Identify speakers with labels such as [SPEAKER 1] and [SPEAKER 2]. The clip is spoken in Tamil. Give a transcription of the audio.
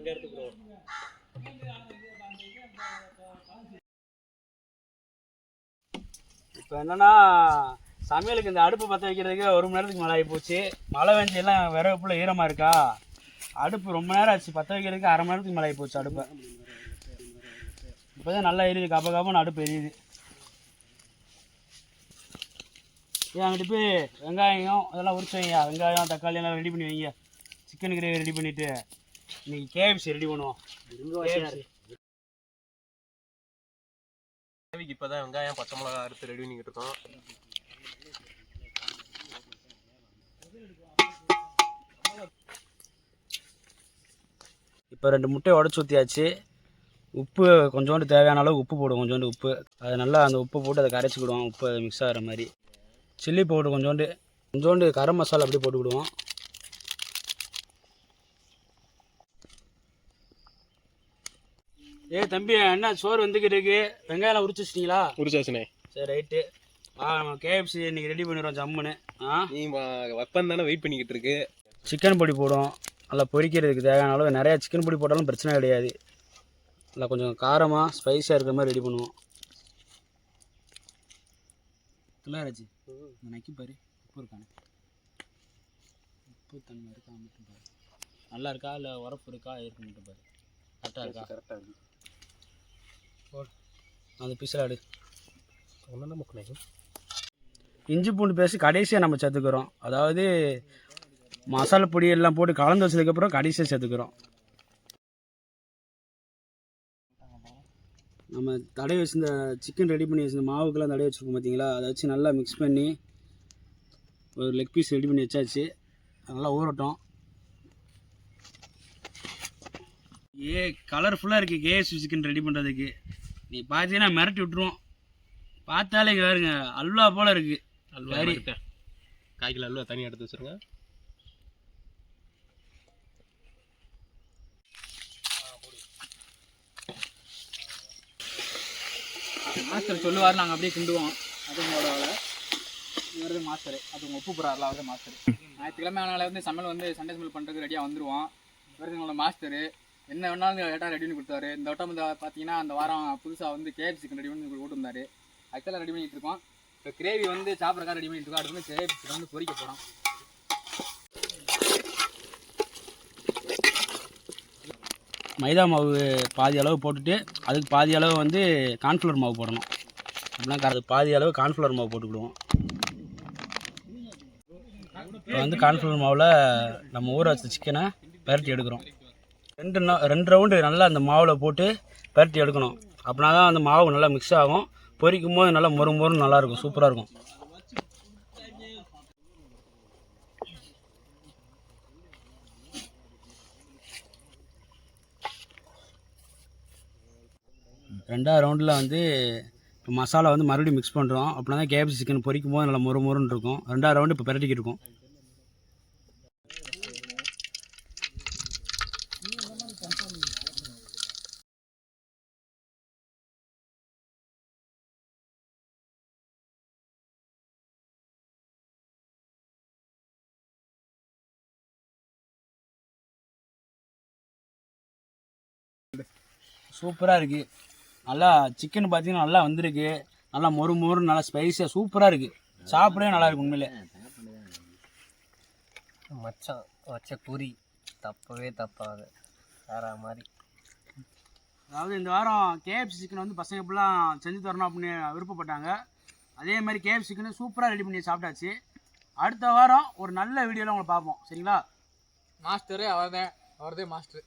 [SPEAKER 1] அங்கே இருக்கு ப்ரோ இப்போ என்னன்னா சமையலுக்கு இந்த அடுப்பு பற்ற வைக்கிறதுக்கு ஒரு மணி நேரத்துக்கு மேலே ஆகி போச்சு மழை வெஞ்சு எல்லாம் விறகுப்புல ஈரமாக இருக்கா? அடுப்பு ரொம்ப நேரம் ஆச்சு. பற்ற வைக்கிறதுக்கு அரை மணி நேரத்துக்கு மேலே ஆகி போச்சு அடுப்பை. இப்போ தான் நல்லா எரியுது. கப்ப கப்பன்னு அடுப்பு எரியுது. ஏன் அங்கிட்டு போய் வெங்காயம் அதெல்லாம் உரிச்சு வைங்க. வெங்காயம் தக்காளி எல்லாம் ரெடி பண்ணி வைங்க. சிக்கன் கிரேவி ரெடி பண்ணிவிட்டு இன்னைக்கு கேஎஃப்சி ரெடி பண்ணுவோம்.
[SPEAKER 2] தேவைக்கு இப்பதான் வெங்காயம் பச்சை மிளகா அறுத்து ரெடி பண்ணிக்கிட்டு இருக்கோம்.
[SPEAKER 1] இப்போ ரெண்டு முட்டையை உடச்சி ஊற்றியாச்சு உப்பு கொஞ்சோண்டு தேவையான அளவு உப்பு போடுவோம் கொஞ்சோண்டு உப்பு. அது நல்லா அந்த உப்பு போட்டு அதை கரைச்சிக்கிடுவோம். உப்பு அது மிக்ஸ் ஆகிற மாதிரி. சில்லி பவுடர் கொஞ்சோண்டு கொஞ்சோண்டு கரம் மசாலா அப்படியே போட்டுக்கிடுவோம். ஏய் தம்பி என்ன சோறு வந்துக்கிட்டு இருக்கு? வெங்காயம் உரிச்சு வச்சிட்டீங்களா
[SPEAKER 2] உரிச்சாச்சுனே
[SPEAKER 1] சரி ரைட்டு. ஆ நம்ம கேஎஃப்சி இன்னைக்கு ரெடி பண்ணிடுவோம் ஜம்முன்னு. ஆ?
[SPEAKER 2] நீ வெப்பம் தானே வெயிட் பண்ணிக்கிட்டு இருக்கு.
[SPEAKER 1] சிக்கன் பொடி போடும் நல்லா பொரிக்கிறதுக்கு தேவையான அளவு நிறையா சிக்கன் பொடி போட்டாலும் பிரச்சனை கிடையாது. நல்லா கொஞ்சம் காரமாக ஸ்பைஸியாக இருக்கிற மாதிரி ரெடி பண்ணுவோம். துளாராச்சு நக்கி பாரு உப்பு இருக்கானே உப்பு தன்மை இருக்கா? மட்டும் பாரு. நல்லா இருக்கா? இல்லை உரப்பு இருக்கா? இருக்கு? மட்டும் பாரு. கரெக்டாக இருக்கா?
[SPEAKER 2] கரெக்டாக இருக்கு.
[SPEAKER 1] அந்த பிசில் ஆடு
[SPEAKER 2] ஒன்றும் முக்கியம்
[SPEAKER 1] இஞ்சி பூண்டு பேஸ்ட் கடைசியாக நம்ம சேர்த்துக்கிறோம். அதாவது மசாலா பொடி எல்லாம் போட்டு கலந்து வச்சதுக்கப்புறம் கடைசியாக சேர்த்துக்கிறோம். நம்ம தடவை வச்சிருந்த சிக்கன் ரெடி பண்ணி வச்சிருந்த மாவுக்கெல்லாம் தடவை வச்சுருக்கோம் பார்த்தீங்களா அதை வச்சு நல்லா மிக்ஸ் பண்ணி ஒரு லெக் பீஸ் ரெடி பண்ணி வச்சாச்சு. நல்லா ஊறட்டும். ஏ கலர்ஃபுல்லாக இருக்குது கேஎஸ்சி சிக்கன் ரெடி பண்ணுறதுக்கு நீ பார்த்தீங்கன்னா மிரட்டி விட்ருவோம் பார்த்தாலே இங்க பாருங்க அல்வா போல் இருக்குது
[SPEAKER 2] அல்வா
[SPEAKER 1] சரி.
[SPEAKER 2] எடுத்தேன் கால் கிலோ அல்வா தனியாக எடுத்து வச்சிருங்க.
[SPEAKER 3] மாஸ்டர் சொல்லுவார் நாங்கள் அப்படியே கிண்டுவோம். அது உங்களோட வேலை. இவரது மாஸ்டர். அது உங்கள் உப்பு போகிறாரில் அவரது மாஸ்டர். ஞாயிற்றுக்கிழமை அதனால வந்து சமையல் வந்து சண்டே சமையல் பண்ணுறதுக்கு ரெடியாக வந்துடுவோம் இவரது எங்களோட மாஸ்டர். என்ன வேணாலும் கேட்டால் ரெடி பண்ணி கொடுத்தாரு இந்த வட்டம் வந்து பார்த்தீங்கன்னா அந்த வாரம் புதுசாக வந்து கேஎஃப் சிக்கன் ரெடி பண்ணி கொண்டு ஆக்சுவலாக ரெடி பண்ணிட்டு இருக்கோம். இப்போ கிரேவி வந்து சாப்பிட்றக்காக ரெடி பண்ணிட்டு இருக்கோம். அடுத்து வந்து கேஎஃப் சிக்கன் வந்து பொறிக்க போகிறோம்
[SPEAKER 1] மைதா மாவு பாதி அளவு போட்டுட்டு அதுக்கு பாதி அளவு வந்து கார்ன்ஃப்ளவர் மாவு போடணும். அப்படின்னா அது பாதி அளவு கார்ன்ஃப்ளவர் மாவு போட்டுக்கிடுவோம். இப்போ வந்து கார்ன்ஃப்ளவர் மாவில் நம்ம ஊற வச்ச சிக்கனை பரட்டி எடுக்கிறோம். ரெண்டு ரெண்டு ரவுண்டு நல்லா அந்த மாவில் போட்டு பரட்டி எடுக்கணும். அப்படின்னா தான் அந்த மாவு நல்லா மிக்ஸ் ஆகும். பொரிக்கும் போது நல்லா மொறு மொறுன்னு நல்லாயிருக்கும். சூப்பராக இருக்கும் ரெண்டாவது ரவுண்டில் வந்து மசாலா வந்து மறுபடியும் மிக்ஸ் பண்ணுறோம் அப்படின்னா தான் கேபிசி சிக்கன் பொரிக்கும் போது நல்லா மொறு மொறுன்னு இருக்கும். ரெண்டாவது ரவுண்டு இப்போ பிரட்டிக்கிட்டு இருக்கும். சூப்பராக இருக்குது நல்லா சிக்கன் பார்த்தீங்கன்னா நல்லா வந்திருக்கு. நல்லா மொறு மொறு நல்லா ஸ்பைஸியாக சூப்பராக இருக்குது சாப்பிடவே நல்லா இருக்கு உண்மையிலே.
[SPEAKER 4] மச்சான் வச்ச குறி தப்பவே தப்பாது. வேற மாதிரி.
[SPEAKER 1] அதாவது இந்த வாரம் கேஎஃப்சி சிக்கன் வந்து பசங்க இப்படிலாம் செஞ்சு தரணும் அப்படின்னு விருப்பப்பட்டாங்க. அதே மாதிரி கேஎஃப்சி சிக்கனை சூப்பராக ரெடி பண்ணி சாப்பிட்டாச்சு. அடுத்த வாரம் ஒரு நல்ல வீடியோவில் உங்களை பார்ப்போம். சரிங்களா?
[SPEAKER 3] மாஸ்டரு அவர்தான். அவர்தே மாஸ்டர்